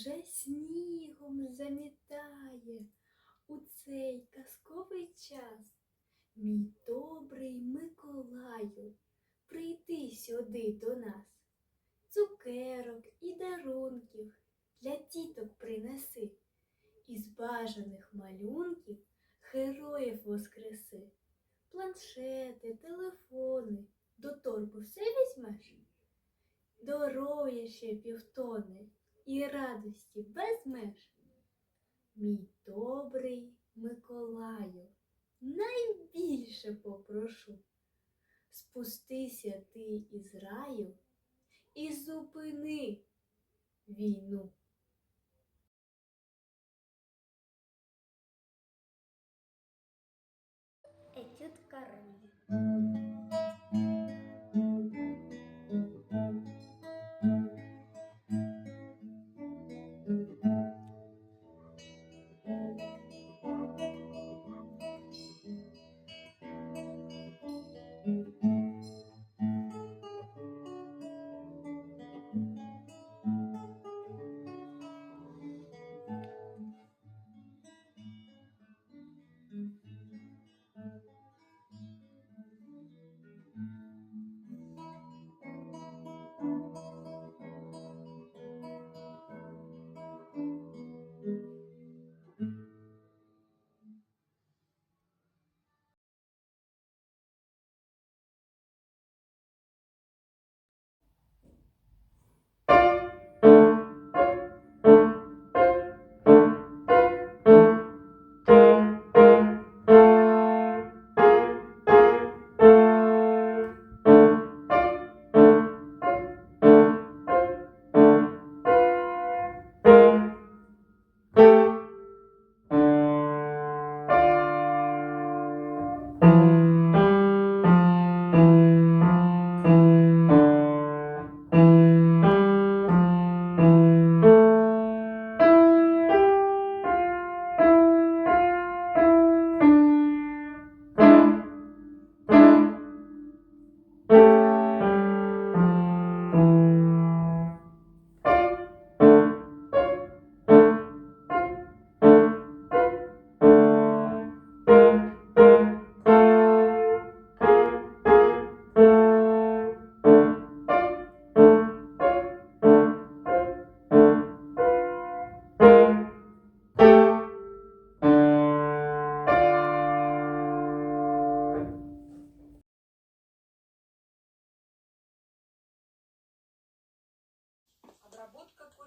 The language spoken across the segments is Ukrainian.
вже снігом замітає у цей казковий час. Мій добрий Миколаю, прийди сюди до нас. Цукерок і дарунків для діток принеси. Із бажаних малюнків героїв воскреси. Планшети, телефони, до торбу все візьмеш? Здоров'я ще півтони і радості без меж. Мій добрий Миколаю, найбільше попрошу. Спустися ти із раю і зупини війну.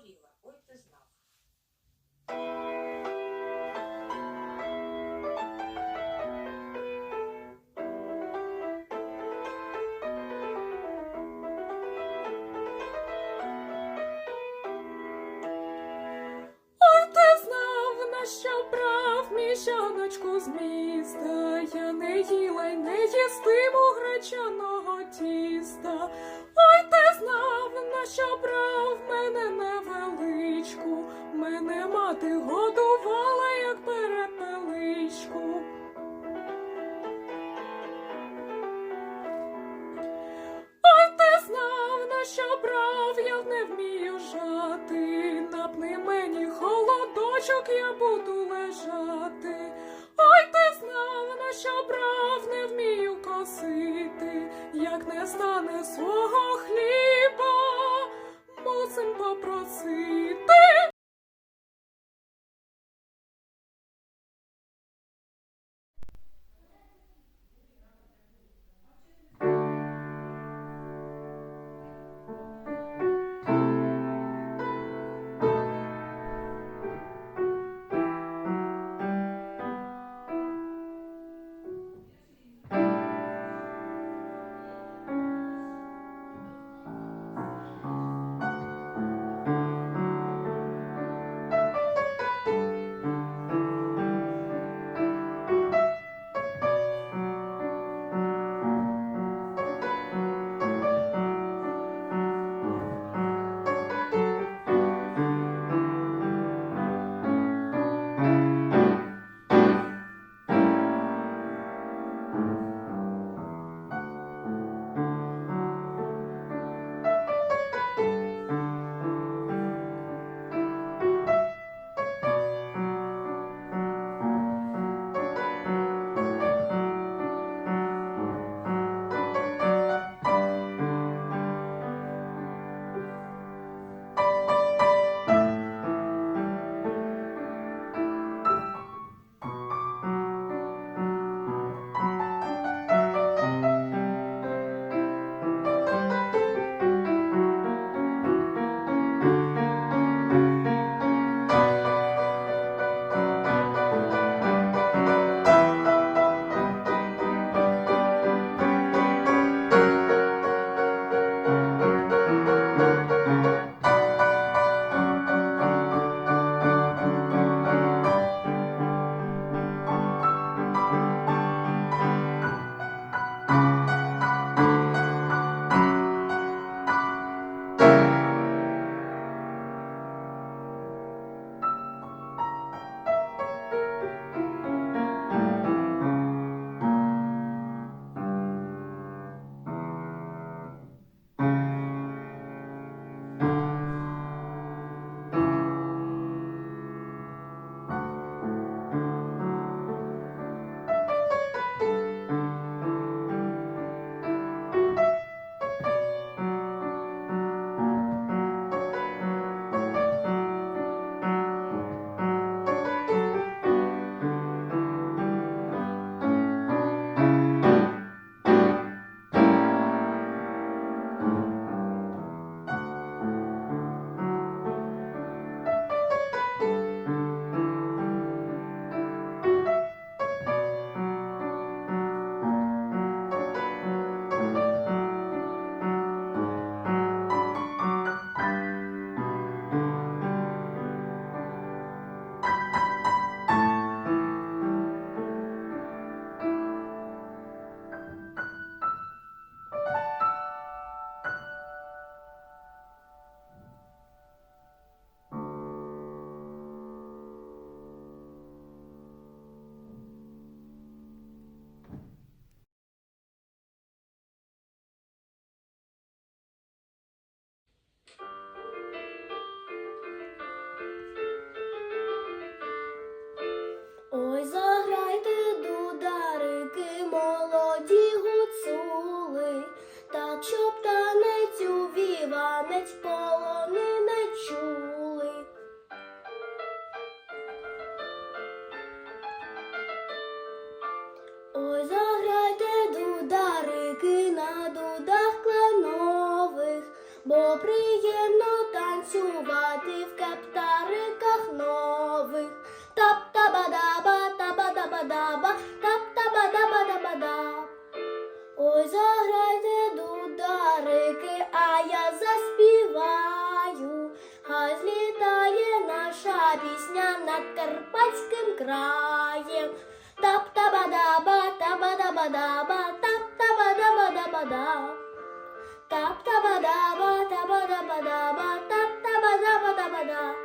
Курила. Ой. Ой, ти знав, на що брав міщаночку з міста. Я не їла й не їстиму гречаного тіста. Знав, на що брав мене невеличку. Мене мати годувала, як перепеличку. Ой, ти знав, на що брав, я не вмію жати. Напни мені холодочок, я буду лежати. Знав, що прав не вмію косити. Як не стане свого хліба, мусим попросити. Дударики на дудах кленових, бо приємно танцювати в кептариках нових. Тап-таба-даба, таба-даба-даба, тап-таба-даба-даба-даб. Ой, заграйте дударики, а я заспіваю. Хай злітає наша пісня над Карпатським краєм. Тап-таба-даба, таба-даба-даба, тап-таба-даба-даба-даб. Тап-таба-даба, таба-даба-даба, тап-таба-даба-даба-даб. Гей!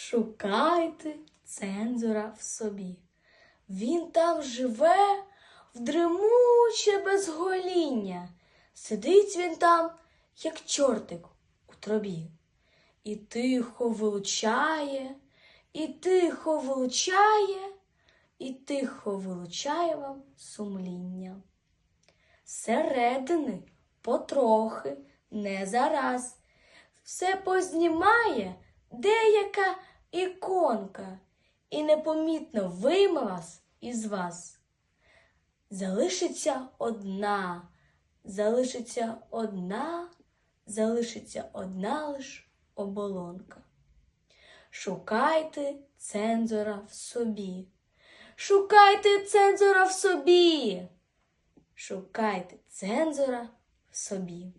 Шукайте цензора в собі. Він там живе в дремуче безгоління. Сидить він там, як чортик у тробі. І тихо вилучає, і тихо вилучає, і тихо вилучає вам сумління. Середини потрохи, не зараз, все познімає деяка іконка, і непомітно вийме вас із вас. Залишиться одна, залишиться одна, залишиться одна лиш оболонка. Шукайте цензора в собі. Шукайте цензора в собі. Шукайте цензора в собі.